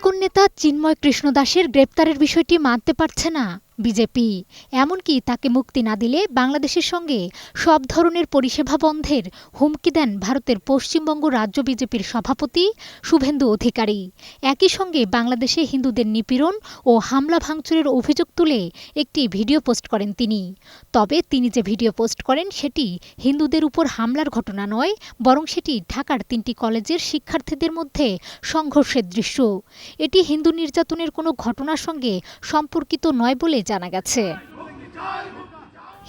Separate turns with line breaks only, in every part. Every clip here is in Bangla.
ইসকন নেতা চিন্ময় কৃষ্ণ দাসের গ্রেপ্তারের বিষয়টি মানতে পারছে না। বিজেপি। এমনকি তাকে মুক্তি না দিলে বাংলাদেশের সঙ্গে সব ধরনের পরিষেবা বন্ধের হুমকি দেন ভারতের পশ্চিমবঙ্গ রাজ্য বিজেপির সভাপতি শুভেন্দু অধিকারী। একই সঙ্গে বাংলাদেশে হিন্দুদের নিপীড়ন ও হামলা ভাঙচুরের অভিযোগ তুলে একটি ভিডিও পোস্ট করেন তিনি। তবে তিনি যে ভিডিও পোস্ট করেন সেটি হিন্দুদের উপর হামলার ঘটনা নয়, বরং সেটি ঢাকার তিনটি কলেজের শিক্ষার্থীদের মধ্যে সংঘর্ষের দৃশ্য। এটি হিন্দু নির্যাতনের কোনো ঘটনার সঙ্গে সম্পর্কিত নয় বলে জানা গেছে।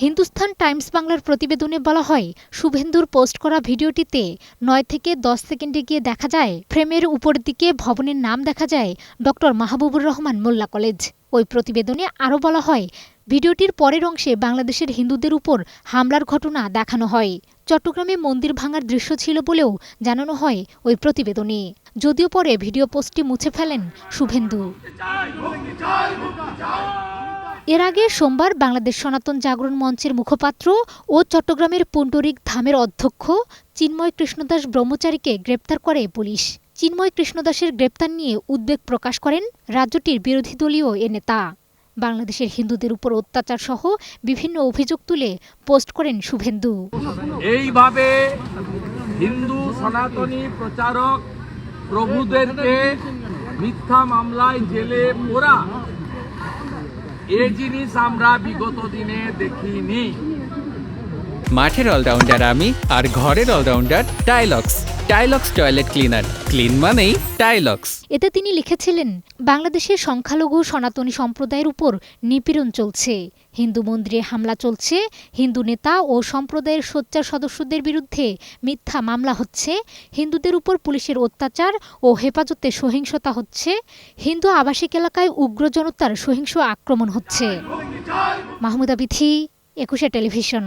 হিন্দুস্তান টাইমস বাংলার প্রতিবেদনে বলা হয়, শুভেন্দুর পোস্ট করা ভিডিওটিতে নয় থেকে দশ সেকেন্ডে গিয়ে দেখা যায়, ফ্রেমের উপর দিকে ভবনের নাম দেখা যায়, ডক্টর মাহবুবুর রহমান মোল্লা কলেজ। ওই প্রতিবেদনে আরও বলা হয়, ভিডিওটির পরের অংশে বাংলাদেশের হিন্দুদের উপর হামলার ঘটনা দেখানো হয়। চট্টগ্রামে মন্দির ভাঙার দৃশ্য ছিল বলেও জানানো হয় ওই প্রতিবেদনে। যদিও পরে ভিডিও পোস্টটি মুছে ফেলেন শুভেন্দু। এর আগে সোমবার বাংলাদেশ সনাতন জাগরণ মঞ্চের মুখপাত্র ও চট্টগ্রামের পুণ্ডরিক ধামের অধ্যক্ষ চিন্ময় কৃষ্ণদাস ব্রহ্মচারীকে গ্রেপ্তার করে পুলিশ। চিন্ময় কৃষ্ণদাসের গ্রেপ্তার নিয়ে উদ্বেগ প্রকাশ করেন রাজ্যটির বিরোধী দলীয় এ নেতা। বাংলাদেশের হিন্দুদের উপর অত্যাচার সহ বিভিন্ন অভিযোগ তুলে পোস্ট করেন শুভেন্দু।
এইভাবে হিন্দু সনাতনী প্রচারক প্রভুদেরকে মিথ্যা মামলায় জেলে পোরা এ জিনিস আমরা বিগত দিনে দেখিনি।
মাঠের অলরাউন্ডার আমি আর ঘরের allrounder Tilex Tilex toilet cleaner clean মানেই
এতে তিনি লিখেছিলেন, বাংলাদেশের সংখ্যালঘু সনাতনী সম্প্রদায়ের উপর নিপীড়ন চলছে। হিন্দু মন্দিরে হামলা চলছে। হিন্দু নেতা ও সম্প্রদায়ের সোচ্চার সদস্যদের বিরুদ্ধে মিথ্যা মামলা হচ্ছে। হিন্দুদের উপর পুলিশের অত্যাচার ও হেফাজতে সহিংসতা হচ্ছে। হিন্দু আবাসিক এলাকায় উগ্র জনতার সহিংস আক্রমণ হচ্ছে। মাহমুদা বিথি, একুশে টেলিভিশন।